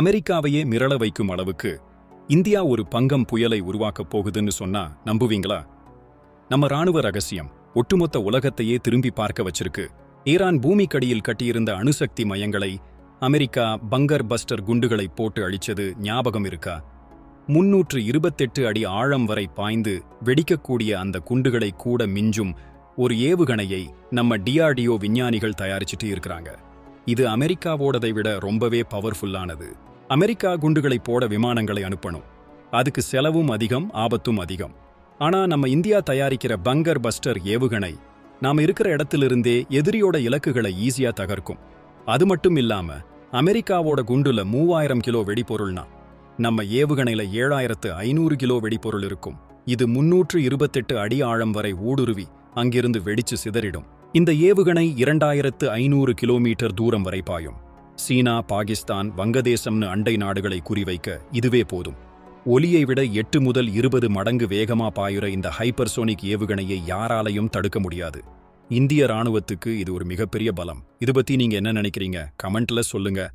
அமெரிக்காவையே மிரள வைக்கும் அளவுக்கு இந்தியா ஒரு பங்கம் புயலை உருவாக்கப் போகுதுன்னு சொன்னா நம்புவீங்களா? நம்ம ராணுவ ரகசியம் ஒட்டுமொத்த உலகத்தையே திரும்பி பார்க்க வச்சிருக்கு. ஈரான் பூமிக்கடியில் கட்டியிருந்த அணுசக்தி மையங்களை அமெரிக்கா பங்கர் பஸ்டர் குண்டுகளை போட்டு அழிச்சது ஞாபகம் இருக்கா? முன்னூற்று இருபத்தெட்டு அடி ஆழம் வரை பாய்ந்து வெடிக்கக்கூடிய அந்த குண்டுகளை கூட மிஞ்சும் ஒரு ஏவுகணையை நம்ம டிஆர்டிஓ விஞ்ஞானிகள் தயாரிச்சிட்டு இருக்கிறாங்க. இது அமெரிக்காவோடதை விட ரொம்பவே பவர்ஃபுல்லானது. அமெரிக்கா குண்டுகளை போட விமானங்களை அனுப்பணும். அதுக்கு செலவும் அதிகம் ஆபத்தும் அதிகம். ஆனா நம்ம இந்தியா தயாரிக்கிற பங்கர் பஸ்டர் ஏவுகணை நாம இருக்கிற இடத்திலிருந்தே எதிரியோட இலக்குகளை ஈஸியா தகர்க்கும். அது மட்டும் இல்லாம அமெரிக்காவோட குண்டுல மூவாயிரம் கிலோ வெடிபொருள்னா நம்ம ஏவுகணையில ஏழாயிரத்து ஐநூறு கிலோ வெடிபொருள் இருக்கும். இது முன்னூற்று இருபத்தெட்டு அடி ஆழம் வரை ஊடுருவி அங்கிருந்து வெடிச்சு சிதறிடும். இந்த ஏவுகணை இரண்டாயிரத்து ஐநூறு கிலோமீட்டர் தூரம் வரை பாயும். சீனா பாகிஸ்தான் வங்கதேசம்னு அண்டை நாடுகளை குறிவைக்க இதுவே போதும். ஒலியை விட எட்டு முதல் இருபது மடங்கு வேகமா பாயுற இந்த ஹைப்பர்சோனிக் ஏவுகணையை யாராலையும் தடுக்க முடியாது. இந்திய ராணுவத்துக்கு இது ஒரு மிகப்பெரிய பலம். இது பத்தி நீங்க என்ன நினைக்கிறீங்க? கமெண்ட்ல சொல்லுங்க.